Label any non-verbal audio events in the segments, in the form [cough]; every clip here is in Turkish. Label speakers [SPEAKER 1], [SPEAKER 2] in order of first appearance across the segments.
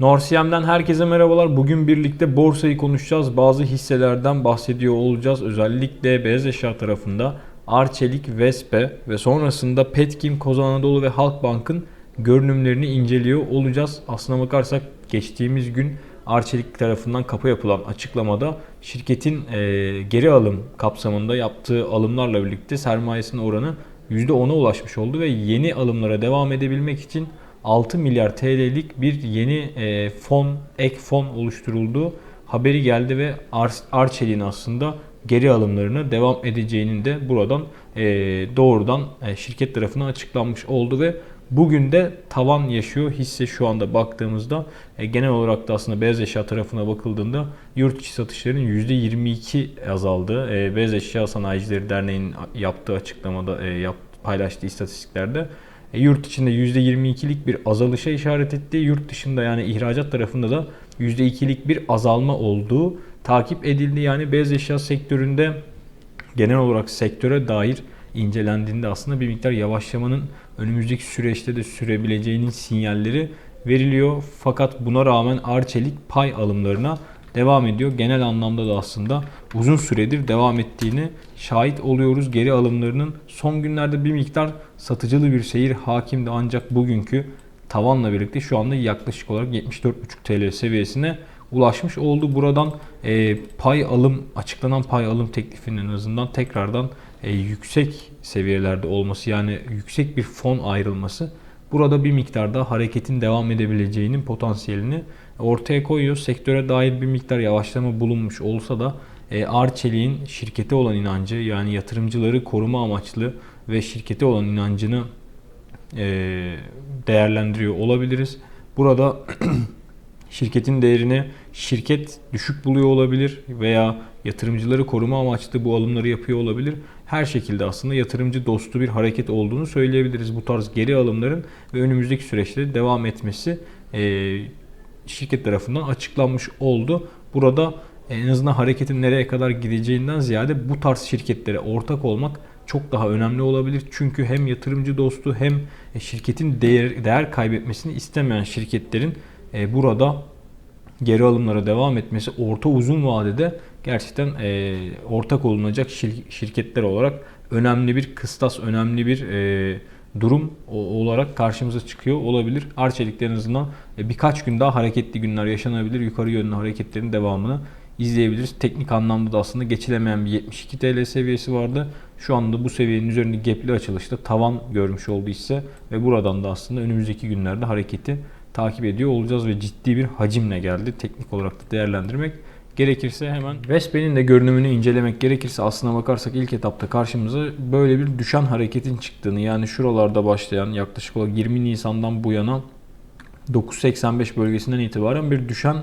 [SPEAKER 1] Norsiyem'den herkese merhabalar. Bugün birlikte borsayı konuşacağız. Bazı hisselerden bahsediyor olacağız. Özellikle beyaz eşya tarafında Arçelik, Vespe ve sonrasında Petkim, Koz Anadolu ve Halkbank'ın görünümlerini inceliyor olacağız. Aslına bakarsak geçtiğimiz gün Arçelik tarafından kapı yapılan açıklamada şirketin e, geri alım kapsamında yaptığı alımlarla birlikte sermayesinin oranı %10'a ulaşmış oldu ve yeni alımlara devam edebilmek için 6 milyar TL'lik bir yeni e, fon, ek fon oluşturulduğu haberi geldi ve Ar Arçelik'in aslında geri alımlarına devam edeceğinin de buradan e, doğrudan e, şirket tarafından açıklanmış oldu ve bugün de tavan yaşıyor hisse şu anda baktığımızda e, genel olarak da aslında beyaz eşya tarafına bakıldığında yurt içi satışların %22 azaldı. E, beyaz Eşya Sanayicileri Derneği'nin yaptığı açıklamada e, yap, paylaştığı istatistiklerde yurt içinde %22'lik bir azalışa işaret etti. Yurt dışında yani ihracat tarafında da %2'lik bir azalma olduğu takip edildi. Yani beyaz eşya sektöründe genel olarak sektöre dair incelendiğinde aslında bir miktar yavaşlamanın önümüzdeki süreçte de sürebileceğinin sinyalleri veriliyor. Fakat buna rağmen Arçelik pay alımlarına devam ediyor. Genel anlamda da aslında uzun süredir devam ettiğini şahit oluyoruz. Geri alımlarının son günlerde bir miktar satıcılı bir seyir hakimdi ancak bugünkü tavanla birlikte şu anda yaklaşık olarak 74,5 TL seviyesine ulaşmış oldu. Buradan e, pay alım açıklanan pay alım teklifinin en azından tekrardan e, yüksek seviyelerde olması yani yüksek bir fon ayrılması burada bir miktarda hareketin devam edebileceğinin potansiyelini ortaya koyuyor. Sektöre dair bir miktar yavaşlama bulunmuş olsa da e, Arçelik'in şirkete olan inancı yani yatırımcıları koruma amaçlı ve şirkete olan inancını e, değerlendiriyor olabiliriz. Burada [clears throat] şirketin değerini şirket düşük buluyor olabilir veya yatırımcıları koruma amaçlı bu alımları yapıyor olabilir. Her şekilde aslında yatırımcı dostu bir hareket olduğunu söyleyebiliriz. Bu tarz geri alımların ve önümüzdeki süreçte devam etmesi e, şirket tarafından açıklanmış oldu. Burada en azından hareketin nereye kadar gideceğinden ziyade bu tarz şirketlere ortak olmak çok daha önemli olabilir. Çünkü hem yatırımcı dostu hem şirketin değer, değer kaybetmesini istemeyen şirketlerin e, burada geri alımlara devam etmesi orta uzun vadede gerçekten e, ortak olunacak şir- şirketler olarak önemli bir kıstas, önemli bir e, durum olarak karşımıza çıkıyor olabilir. Arçelik'te en azından e, birkaç gün daha hareketli günler yaşanabilir. Yukarı yönlü hareketlerin devamını izleyebiliriz. Teknik anlamda da aslında geçilemeyen bir 72 TL seviyesi vardı. Şu anda bu seviyenin üzerinde gapli açılışta tavan görmüş oldu ise ve buradan da aslında önümüzdeki günlerde hareketi takip ediyor olacağız ve ciddi bir hacimle geldi. Teknik olarak da değerlendirmek gerekirse hemen Vespe'nin de görünümünü incelemek gerekirse aslına bakarsak ilk etapta karşımıza böyle bir düşen hareketin çıktığını yani şuralarda başlayan yaklaşık olarak 20 Nisan'dan bu yana 9.85 bölgesinden itibaren bir düşen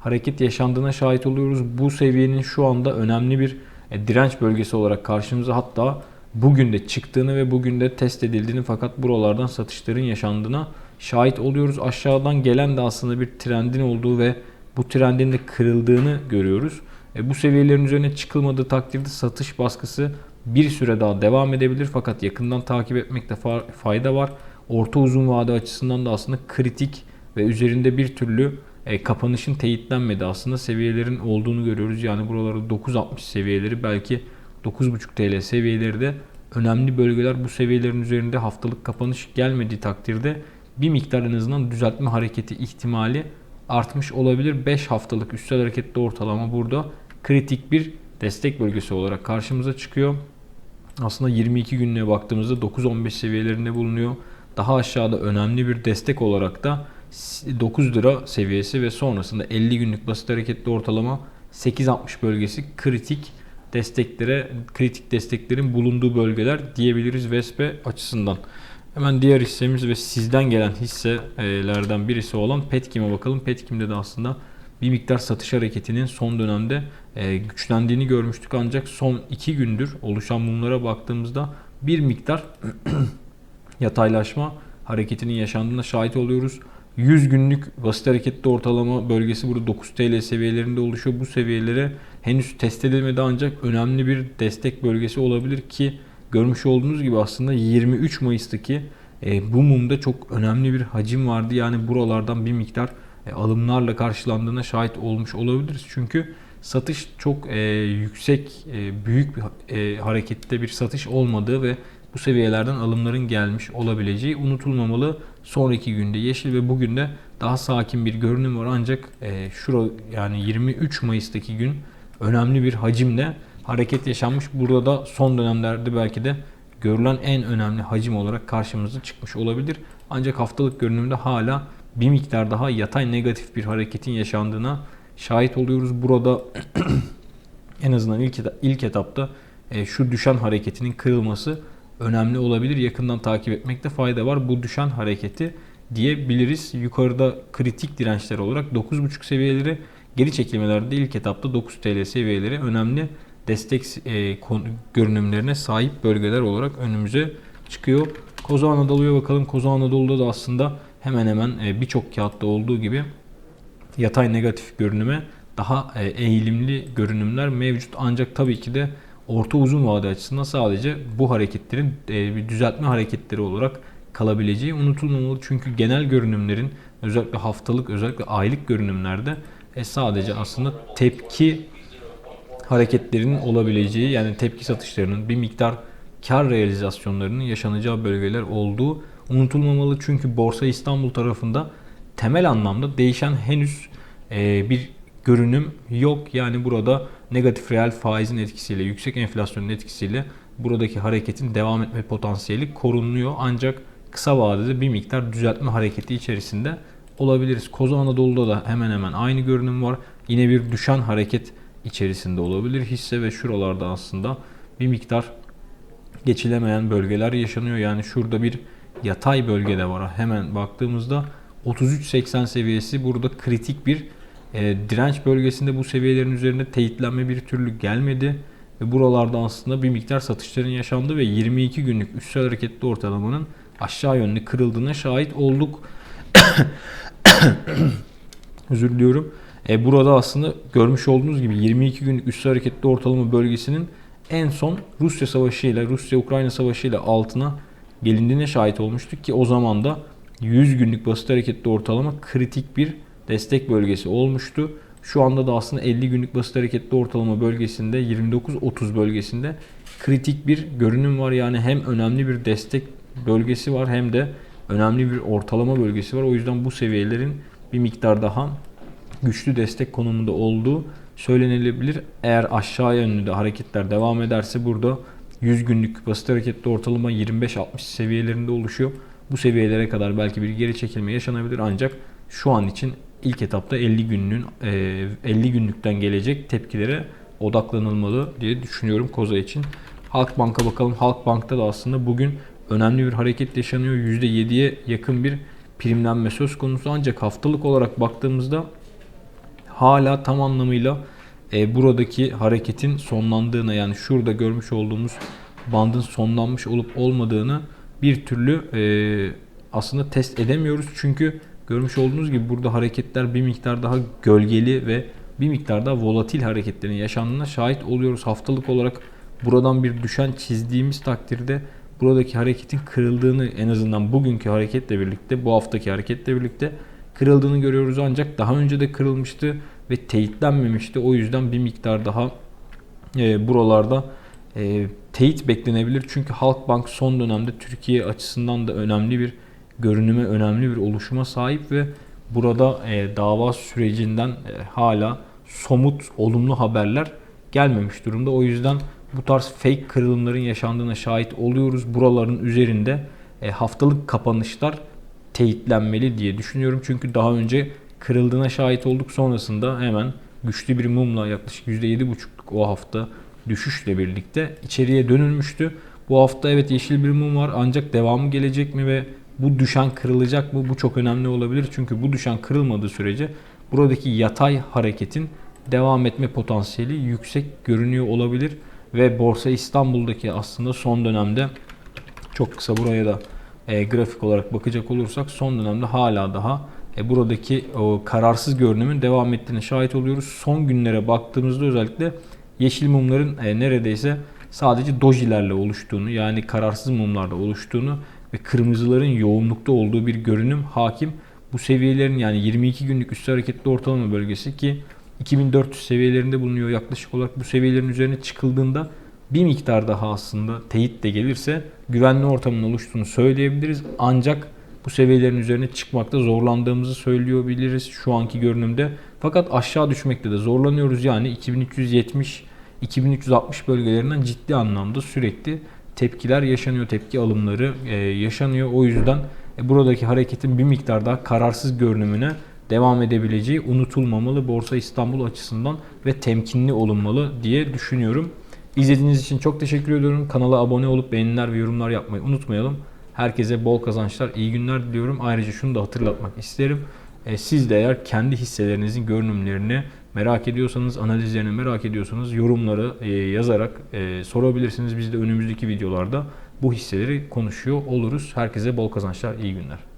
[SPEAKER 1] hareket yaşandığına şahit oluyoruz. Bu seviyenin şu anda önemli bir e, direnç bölgesi olarak karşımıza hatta bugün de çıktığını ve bugün de test edildiğini fakat buralardan satışların yaşandığına şahit oluyoruz. Aşağıdan gelen de aslında bir trendin olduğu ve bu trendin de kırıldığını görüyoruz. E, bu seviyelerin üzerine çıkılmadığı takdirde satış baskısı bir süre daha devam edebilir fakat yakından takip etmekte fa- fayda var. Orta uzun vade açısından da aslında kritik ve üzerinde bir türlü e, kapanışın teyitlenmedi aslında seviyelerin olduğunu görüyoruz. Yani buraları 9.60 seviyeleri belki 9.5 TL seviyeleri de önemli bölgeler. Bu seviyelerin üzerinde haftalık kapanış gelmediği takdirde bir miktar en azından düzeltme hareketi ihtimali artmış olabilir. 5 haftalık üstel hareketli ortalama burada kritik bir destek bölgesi olarak karşımıza çıkıyor. Aslında 22 günlüğe baktığımızda 9-15 seviyelerinde bulunuyor. Daha aşağıda önemli bir destek olarak da 9 lira seviyesi ve sonrasında 50 günlük basit hareketli ortalama 8.60 bölgesi kritik desteklere, kritik desteklerin bulunduğu bölgeler diyebiliriz Vespe açısından. Hemen diğer hissemiz ve sizden gelen hisselerden birisi olan Petkim'e bakalım. Petkim'de de aslında bir miktar satış hareketinin son dönemde e, güçlendiğini görmüştük ancak son 2 gündür oluşan mumlara baktığımızda bir miktar [clears throat] yataylaşma hareketinin yaşandığına şahit oluyoruz. 100 günlük basit hareketli ortalama bölgesi burada 9 TL seviyelerinde oluşuyor. Bu seviyelere henüz test edilmedi ancak önemli bir destek bölgesi olabilir ki görmüş olduğunuz gibi aslında 23 Mayıs'taki e, bu mumda çok önemli bir hacim vardı. Yani buralardan bir miktar e, alımlarla karşılandığına şahit olmuş olabiliriz. Çünkü satış çok e, yüksek, e, büyük bir e, harekette bir satış olmadığı ve bu seviyelerden alımların gelmiş olabileceği unutulmamalı. Sonraki günde yeşil ve bugün de daha sakin bir görünüm var ancak e, şura yani 23 Mayıs'taki gün önemli bir hacimle hareket yaşanmış. Burada da son dönemlerde belki de görülen en önemli hacim olarak karşımıza çıkmış olabilir. Ancak haftalık görünümde hala bir miktar daha yatay negatif bir hareketin yaşandığına şahit oluyoruz. Burada [clears throat] en azından ilk, eta- ilk etapta e, şu düşen hareketinin kırılması önemli olabilir. Yakından takip etmekte fayda var. Bu düşen hareketi diyebiliriz. Yukarıda kritik dirençler olarak 9.5 seviyeleri geri çekilmelerde ilk etapta 9 TL seviyeleri önemli destek e, görünümlerine sahip bölgeler olarak önümüze çıkıyor. Koza Anadolu'ya bakalım. Koza Anadolu'da da aslında hemen hemen e, birçok kağıtta olduğu gibi yatay negatif görünüme daha e, eğilimli görünümler mevcut. Ancak tabii ki de orta uzun vade açısından sadece bu hareketlerin e, bir düzeltme hareketleri olarak kalabileceği unutulmamalı. Çünkü genel görünümlerin özellikle haftalık özellikle aylık görünümlerde e, sadece aslında tepki hareketlerinin olabileceği yani tepki satışlarının bir miktar kar realizasyonlarının yaşanacağı bölgeler olduğu unutulmamalı. Çünkü Borsa İstanbul tarafında temel anlamda değişen henüz e, bir görünüm yok. Yani burada negatif reel faizin etkisiyle, yüksek enflasyonun etkisiyle buradaki hareketin devam etme potansiyeli korunuyor. Ancak kısa vadede bir miktar düzeltme hareketi içerisinde olabiliriz. Koza Anadolu'da da hemen hemen aynı görünüm var. Yine bir düşen hareket içerisinde olabilir hisse ve şuralarda aslında bir miktar geçilemeyen bölgeler yaşanıyor. Yani şurada bir yatay bölgede var. Hemen baktığımızda 33.80 seviyesi burada kritik bir e, direnç bölgesinde bu seviyelerin üzerinde teyitlenme bir türlü gelmedi. Ve buralarda aslında bir miktar satışların yaşandı ve 22 günlük üstsel hareketli ortalamanın aşağı yönlü kırıldığına şahit olduk. [coughs] Özür diliyorum. E, burada aslında görmüş olduğunuz gibi 22 günlük üstsel hareketli ortalama bölgesinin en son Rusya Savaşı ile Rusya-Ukrayna Savaşı ile altına gelindiğine şahit olmuştuk ki o zaman da 100 günlük basit hareketli ortalama kritik bir destek bölgesi olmuştu. Şu anda da aslında 50 günlük basit hareketli ortalama bölgesinde 29-30 bölgesinde kritik bir görünüm var. Yani hem önemli bir destek bölgesi var hem de önemli bir ortalama bölgesi var. O yüzden bu seviyelerin bir miktar daha güçlü destek konumunda olduğu söylenilebilir. Eğer aşağı yönlü de hareketler devam ederse burada 100 günlük basit hareketli ortalama 25-60 seviyelerinde oluşuyor. Bu seviyelere kadar belki bir geri çekilme yaşanabilir ancak şu an için ilk etapta 50 günlüğün e, 50 günlükten gelecek tepkilere odaklanılmalı diye düşünüyorum Koza için. Halkbank'a bakalım. Halkbank'ta da aslında bugün önemli bir hareket yaşanıyor. %7'ye yakın bir primlenme söz konusu ancak haftalık olarak baktığımızda hala tam anlamıyla e, buradaki hareketin sonlandığını yani şurada görmüş olduğumuz bandın sonlanmış olup olmadığını bir türlü e, aslında test edemiyoruz. Çünkü görmüş olduğunuz gibi burada hareketler bir miktar daha gölgeli ve bir miktar daha volatil hareketlerin yaşandığına şahit oluyoruz. Haftalık olarak buradan bir düşen çizdiğimiz takdirde buradaki hareketin kırıldığını en azından bugünkü hareketle birlikte bu haftaki hareketle birlikte kırıldığını görüyoruz ancak daha önce de kırılmıştı ve teyitlenmemişti. O yüzden bir miktar daha e, buralarda e, teyit beklenebilir. Çünkü Halkbank son dönemde Türkiye açısından da önemli bir görünüme, önemli bir oluşuma sahip ve burada e, dava sürecinden e, hala somut, olumlu haberler gelmemiş durumda. O yüzden bu tarz fake kırılımların yaşandığına şahit oluyoruz. Buraların üzerinde e, haftalık kapanışlar teyitlenmeli diye düşünüyorum. Çünkü daha önce kırıldığına şahit olduk. Sonrasında hemen güçlü bir mumla yaklaşık %7,5'luk o hafta düşüşle birlikte içeriye dönülmüştü. Bu hafta evet yeşil bir mum var ancak devamı gelecek mi ve bu düşen kırılacak mı? Bu çok önemli olabilir. Çünkü bu düşen kırılmadığı sürece buradaki yatay hareketin devam etme potansiyeli yüksek görünüyor olabilir ve Borsa İstanbul'daki aslında son dönemde çok kısa buraya da e, grafik olarak bakacak olursak son dönemde hala daha e, buradaki o kararsız görünümün devam ettiğine şahit oluyoruz. Son günlere baktığımızda özellikle yeşil mumların e, neredeyse sadece dojilerle oluştuğunu yani kararsız mumlarla oluştuğunu ve kırmızıların yoğunlukta olduğu bir görünüm hakim. bu seviyelerin yani 22 günlük üstü hareketli ortalama bölgesi ki 2400 seviyelerinde bulunuyor yaklaşık olarak bu seviyelerin üzerine çıkıldığında bir miktar daha aslında teyit de gelirse güvenli ortamın oluştuğunu söyleyebiliriz. Ancak bu seviyelerin üzerine çıkmakta zorlandığımızı söyleyebiliriz şu anki görünümde. Fakat aşağı düşmekte de zorlanıyoruz. Yani 2370 2360 bölgelerinden ciddi anlamda sürekli tepkiler yaşanıyor, tepki alımları e, yaşanıyor. O yüzden e, buradaki hareketin bir miktar daha kararsız görünümüne devam edebileceği unutulmamalı Borsa İstanbul açısından ve temkinli olunmalı diye düşünüyorum. İzlediğiniz için çok teşekkür ediyorum. Kanala abone olup beğeniler ve yorumlar yapmayı unutmayalım. Herkese bol kazançlar, iyi günler diliyorum. Ayrıca şunu da hatırlatmak isterim. E, Siz de eğer kendi hisselerinizin görünümlerini merak ediyorsanız, analizlerini merak ediyorsanız yorumları e, yazarak e, sorabilirsiniz. Biz de önümüzdeki videolarda bu hisseleri konuşuyor oluruz. Herkese bol kazançlar, iyi günler.